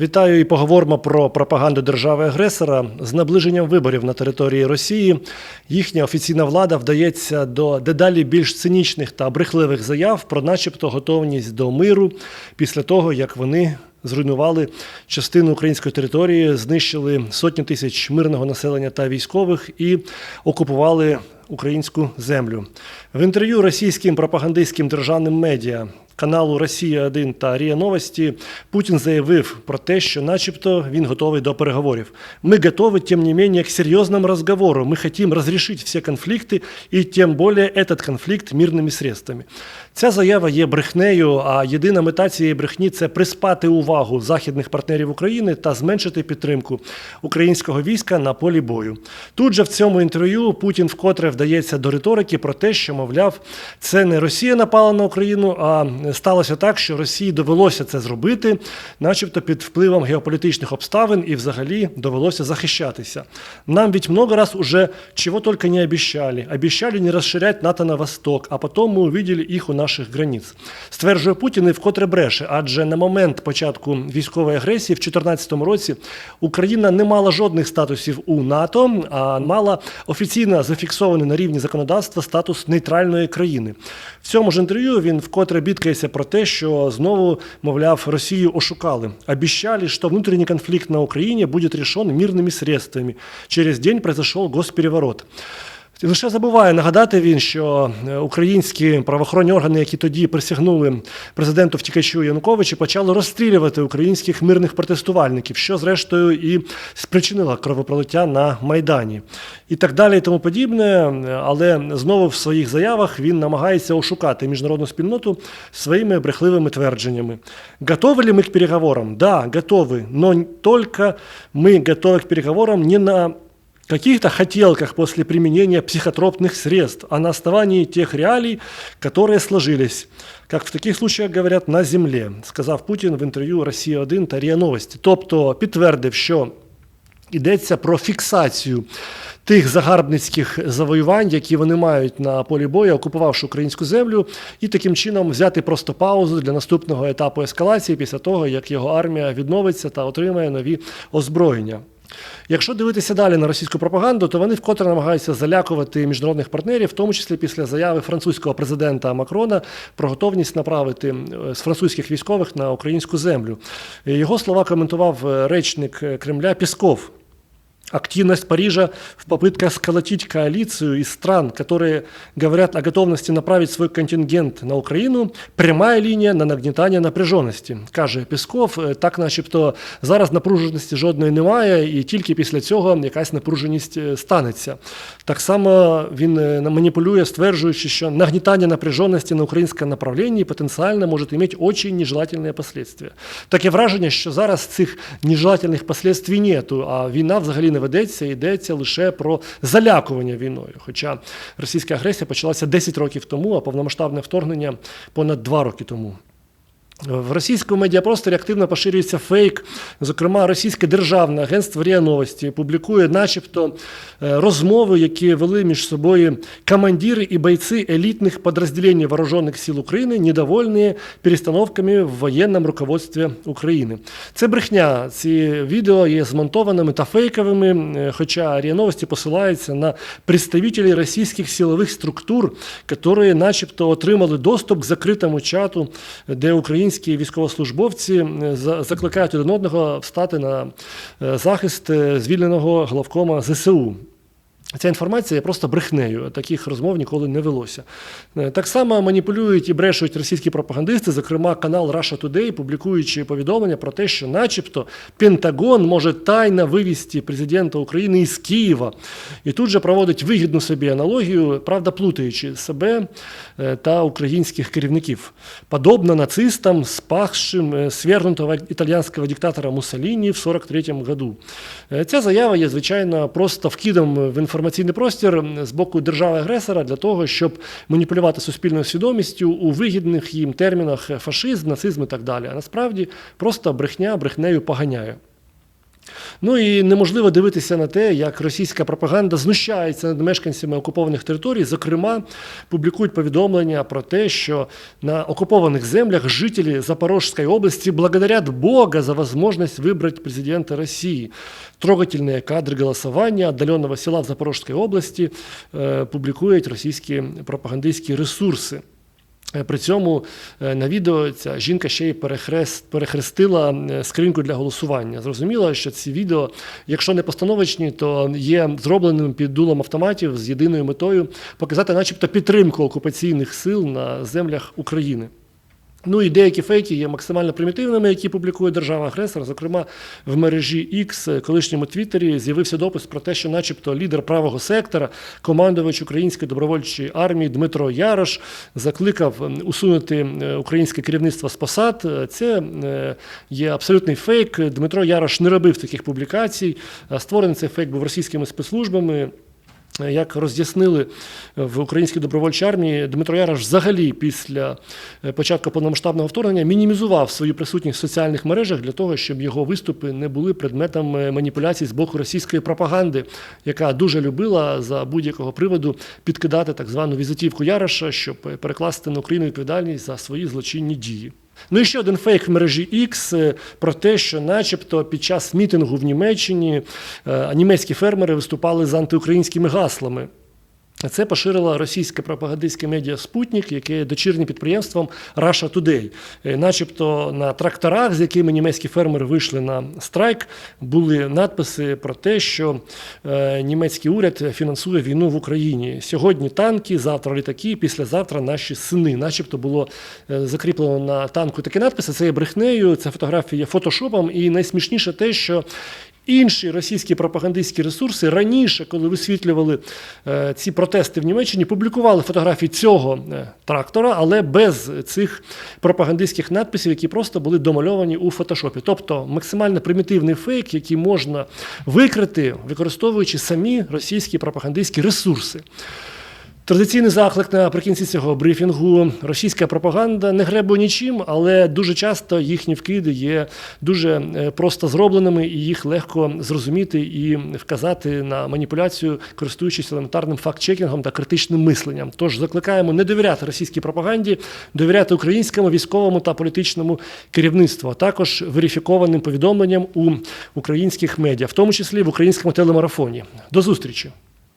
Вітаю і поговоримо про пропаганду держави-агресора. З наближенням виборів на території Росії їхня офіційна влада вдається до дедалі більш цинічних та брехливих заяв про, начебто, готовність до миру після того, як вони зруйнували частину української території, знищили сотні тисяч мирного населення та військових і окупували українську землю. В інтерв'ю російським пропагандистським державним медіа каналу Росія 1 та Рія Новості Путін заявив про те, що, начебто, він готовий до переговорів. Ми готові, тим не менее, к серйозному розговору. Ми хотім розрішити всі конфлікти і тим більше этот конфлікт мирними средствами. Ця заява є брехнею, а єдина мета цієї брехні це приспати увагу західних партнерів України та зменшити підтримку українського війська на полі бою. Тут же в цьому інтерв'ю Путін вкотре вдається до риторики про те, що, мовляв, це не Росія напала на Україну, а сталося так, що Росії довелося це зробити, начебто під впливом геополітичних обставин, і взагалі довелося захищатися. Нам ведь много раз уже чего только не обещали. Обещали не розширяти НАТО на восток, а потім ми увидели їх у наших границ. Стверджує Путін і вкотре бреше, адже на момент початку військової агресії в 2014 році Україна не мала жодних статусів у НАТО, а мала офіційно зафіксований на рівні законодавства статус нейтральної країни. В цьому ж інтерв'ю він вкотре бідкається про те, що знову, мовляв, Росію ошукали. Обіщали, що внутрішній конфлікт на Україні буде рішений мирними средствами. Через день произошел госпереворот. Лише забуває нагадати він, що е, українські правоохоронні органи, які тоді присягнули президенту втікачу Януковичу, почали розстрілювати українських мирних протестувальників, що зрештою і спричинило кровопролиття на Майдані, і так далі, і тому подібне. Але знову в своїх заявах він намагається ошукати міжнародну спільноту своїми брехливими твердженнями. Готові ли ми к переговорам? Да, готові, но тільки ми готові к переговорам не на каких-то хотелках после применения психотропных средств, а на основании тех реалий, которые сложились, как в таких случаях говорят, на земле, сказав Путін в інтерв'ю Росія 1 та РІА Новості. Тобто підтвердив, що йдеться про фіксацію тих загарбницьких завоювань, які вони мають на полі бою, окупувавши українську землю, і таким чином взяти просто паузу для наступного етапу ескалації після того, як його армія відновиться та отримає нові озброєння. Якщо дивитися далі на російську пропаганду, то вони вкотре намагаються залякувати міжнародних партнерів, в тому числі після заяви французького президента Макрона про готовність направити з французьких військових на українську землю. Його слова коментував е, речник е, Кремля Пісков. Активность Парижа в попытках сколотить коалицию из стран, которые говорят о готовности направить свой контингент на Україну, прямая лінія на нагнітання напряженості, каже Пісков. Так, начебто, зараз напруженості жодної немає, і тільки після цього якась напруженість станеться. Так само він маніпулює, стверджуючи, що нагнітання напряженості на українському направленні потенціально може мати дуже нежелательні последствия. Таке враження, що зараз цих нежелательних последствий нету, а війна взагалі не ведеться, йдеться лише про залякування війною. Хоча російська агресія почалася 10 років тому, а повномасштабне вторгнення понад 2 роки тому. В російському медіапросторі активно поширюється фейк. Зокрема, російське державне агентство РІА Новості публікує, начебто, розмови, які вели між собою командири і бойці елітних підрозділень Вооружених сил України, недовольні перестановками в воєнному руководстві України. Це брехня. Ці відео є змонтованими та фейковими, хоча РІА Новості посилаються на представителей російських силових структур, які начебто отримали доступ к закритому чату, де Україна українські військовослужбовці закликають один одного встати на захист звільненого главкома ЗСУ. Ця інформація є просто брехнею, таких розмов ніколи не велося. Так само маніпулюють і брешуть російські пропагандисти, зокрема канал Russia Today, публікуючи повідомлення про те, що, начебто, Пентагон може тайно вивести президента України із Києва. І тут же проводить вигідну собі аналогію, правда, плутаючи себе та українських керівників. Подобно нацистам, спасшим свергнутого італійського диктатора Муссоліні в 43-му году. Ця заява є, звичайно, просто вкидом в інформацію інформаційний простір з боку держави-агресора для того, щоб маніпулювати суспільною свідомістю у вигідних їм термінах фашизм, нацизм і так далі. А насправді просто брехня брехнею поганяє. Ну і неможливо дивитися на те, як російська пропаганда знущається над мешканцями окупованих територій. Зокрема, публікують повідомлення про те, що на окупованих землях жителі Запорожской области благодарят Бога за возможность выбрать президента России. Трогательные кадры голосования отдаленного села в Запорожской области э, публікують російські пропагандистські ресурси. Е, При цьому е, на відео ця жінка ще й перехрест, перехрестила е, скриньку для голосування. Зрозуміло, що ці відео, якщо не постановочні, то є зробленим під дулом автоматів з єдиною метою показати, начебто, підтримку окупаційних сил на землях України. Ну і деякі фейки є максимально примітивними, які публікує держава-агресор. Зокрема, в мережі X, колишньому Твіттері, з'явився допис про те, що, начебто, лідер правого сектора, командувач української добровольчої армії Дмитро Ярош закликав усунути е, українське керівництво з посад. Е, Це е, є абсолютний фейк. Дмитро Ярош не робив таких публікацій. Створений цей фейк був російськими спецслужбами. Як роз'яснили в українській добровольчій армії, Дмитро Ярош взагалі після е, початку повномасштабного вторгнення мінімізував свою присутність в соціальних мережах для того, щоб його виступи не були предметом е, маніпуляцій з боку російської пропаганди, яка дуже любила за будь-якого приводу підкидати так звану візитівку Яроша, щоб е, перекласти на Україну відповідальність за свої злочинні дії. Ну і ще один фейк в мережі X е, про те, що, начебто, під час мітингу в Німеччині е, німецькі фермери виступали з антиукраїнськими гаслами. Це поширила російське пропагандистське медіа Спутник, яке дочірнім підприємством Russia Today. Е, Начебто на тракторах, з якими німецькі фермери вийшли на страйк, були надписи про те, що е, німецький уряд фінансує війну в Україні. Сьогодні танки, завтра літаки, післязавтра наші сини. Начебто було е, закріплено на танку такі надписи. Це є брехнею, ця фотографія фотошопом. І найсмішніше те, що Інші російські пропагандистські ресурси раніше, коли висвітлювали е, ці протести в Німеччині, публікували фотографії цього е, трактора, але без цих пропагандистських надписів, які просто були домальовані у фотошопі. Тобто максимально примітивний фейк, який можна викрити, використовуючи самі російські пропагандистські ресурси. Традиційний заклик наприкінці цього брифінгу. Російська пропаганда не гребує нічим, але дуже часто їхні вкиди є дуже е, просто зробленими, і їх легко зрозуміти і вказати на маніпуляцію, користуючись елементарним факт-чекінгом та критичним мисленням. Тож закликаємо не довіряти російській пропаганді, довіряти українському військовому та політичному керівництву, а також верифікованим повідомленням у українських медіа, в тому числі в українському телемарафоні. До зустрічі.